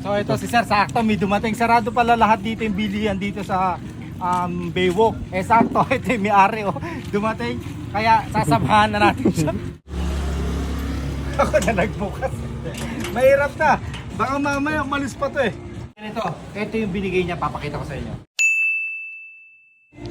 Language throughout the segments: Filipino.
So ito si Sir, sakto may dumating. Sarado pala lahat dito yung bilihan dito sa um, Baywalk. Eh sakto, ito yung may-ari oh. Dumating. Kaya sasamahan na natin siya. Ako na nagbukas. Mahirap na. Baka mamaya umalis pa to eh. Ito, ito yung binigay niya. Papakita ko sa inyo.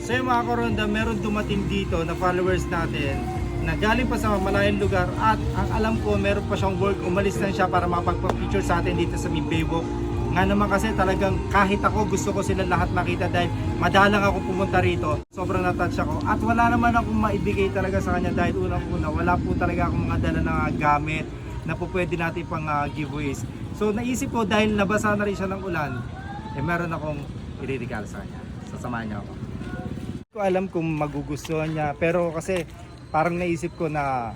So yung mga koronda, meron dumating dito na followers natin na galing pa sa malayang lugar at ang alam ko meron pa siyang work, umalis na siya para mapagpa-picture sa atin dito sa Mibaywalk. Nga naman kasi talagang kahit ako gusto ko sila lahat makita dahil madalang ako pumunta rito. Sobrang natouch ako at wala naman akong maibigay talaga sa kanya dahil unang-una wala po talaga akong mga dala na gamit na po pwede natin pang ah, giveaways. So naisip ko dahil nabasa na rin siya ng ulan, eh meron akong iririgalo sa kanya. Sasamahan niya ako ko alam kung magugustuhan niya pero kasi parang naisip ko na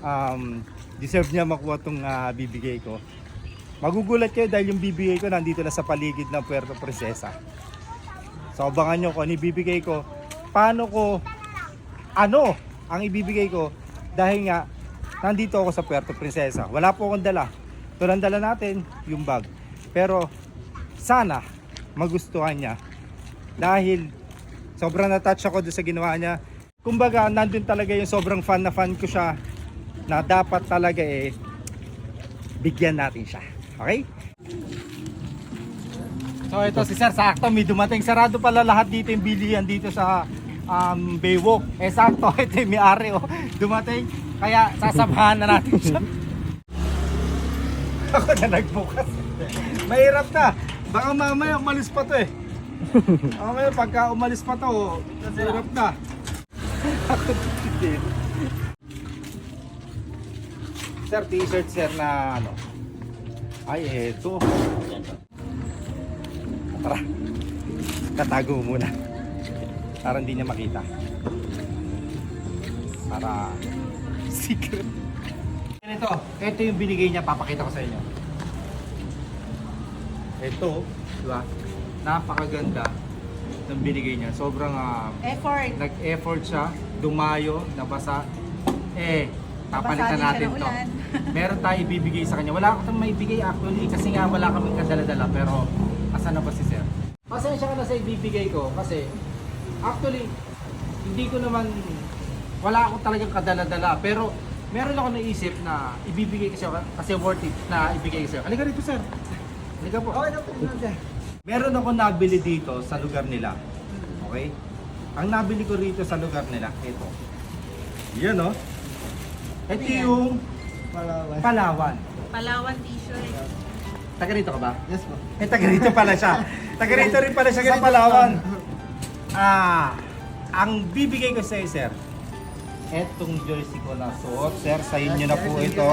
um, deserve niya makuha tong ah, bibigay ko. Magugulat kayo dahil yung bibigay ko nandito na sa paligid ng Puerto Princesa. So abangan nyo kung ano ibibigay ko. Paano ko ano ang ibibigay ko? Dahil nga nandito ako sa Puerto Princesa. Wala po akong dala. Ito lang dala natin yung bag. Pero sana magustuhan niya. Dahil sobrang na-touch ako sa ginawa niya. Kumbaga, nandun talaga yung sobrang fan na fan ko siya na dapat talaga eh bigyan natin siya. Okay? So ito si Sir, sakto may dumating. Sarado pala lahat dito yung bilihan dito sa um, Baywalk. Eh sakto, ito yung may-ari oh. Dumating, kaya sasamahan na natin siya. Ako na nagbukas. Mahirap na. Baka mamaya umalis pa to eh. Mamaya pagka umalis pa to, hirap na. Ako din. Sir, t-shirt sir na ano? Ay, eto. Tara. Tatago muna. Para hindi niya makita. Para secret. Ito, ito yung binigay niya, papakita ko sa inyo. Ito, di ba? Napakaganda ng binigay niya. Sobrang ah, Effort. nag-effort siya, dumayo, nabasa. Eh, papalitan Nabasa din siya natin ng to. ulan. Meron tayo ibibigay sa kanya. Wala akong maibigay actually kasi nga wala kaming kadala-dala pero asa na ba si Sir? Pasensya ka na sa ibibigay ko kasi actually hindi ko naman wala akong talagang kadala-dala pero meron ako naisip na ibibigay ko sa'yo kasi worth it na ibigay ko sa'yo. Halika rito sir. Halika po. Okay na po. Meron ako nabili dito sa lugar nila. Okay? Ang nabili ko rito sa lugar nila, ito. Yan oh. Ito yung Palawan. Palawan. Palawan t-shirt. Taga rito ka ba? Yes po. Eh, taga rito pala siya. Taga rito rin pala siya sa Palawan. Ah, ang bibigay ko sa iyo, sir, etong jersey ko na suot, sir, sa inyo na po ito.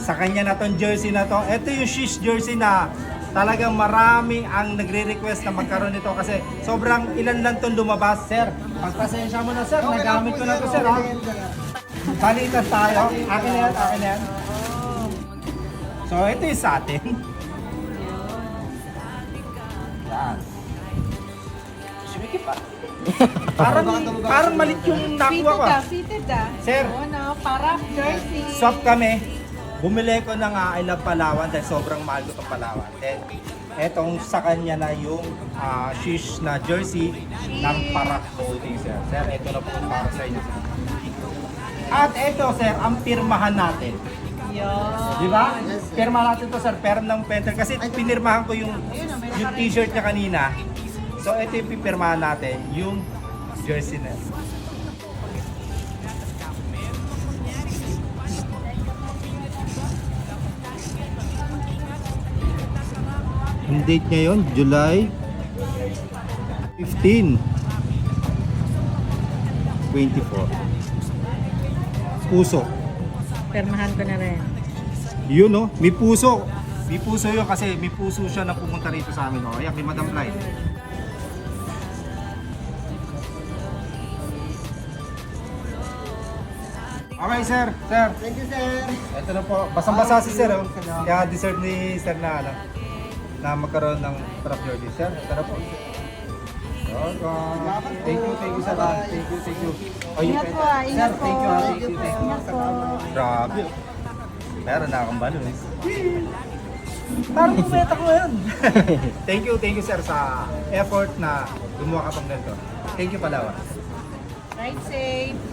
Sa kanya na tong jersey na to. Ito yung shish jersey na talagang marami ang nagre-request na magkaroon nito kasi sobrang ilan lang tong lumabas, sir. Pagpasensya mo na, sir. Nagamit ko na to, sir, ha? Balitas tayo. Akin na yan, akin na yan. So, ito yung sa atin. Yan. Sumikip pa. parang, parang malit yung nakuha Fitted ko. ah, ah. fitted ah. Sir. Oo na, para jersey. Swap kami. Bumili ko ng uh, I Love Palawan dahil sobrang mahal ko itong Palawan. Then, etong sa kanya na yung ah, shish na jersey ng Parak Clothing, sir. Sir, ito na po para sa inyo. sir. At ito, sir, ang pirmahan natin. Yun. Di ba? Pirma natin to sir, perm ng Penter. Kasi pinirmahan ko yung, yung t-shirt niya kanina. So ito yung pipirmahan natin, yung jersey na. Ang date ngayon, July 15 24 Puso Permahan ko na rin. yun no, may puso. May puso yun kasi may puso siya na pumunta rito sa amin. Oh. Ayan, kay Madam Light. Okay, sir. Sir. Thank you, sir. Ito na po. Basang-basa si sir. Oh. Kaya deserve ni sir na, ano, na magkaroon ng jersey. Sir, ito na po. Welcome. Thank you, thank you, sir. ah. Thank you, thank you. Oh, Ingat po ah, ingat Sir, po. thank you, ah. Thank you, thank you. Ingat po. Grabe. Meron na akong balon. Parang bumeta ko ngayon. thank you, thank you sir sa effort na gumawa ka pang ganito. Thank you Palawan. Ride safe.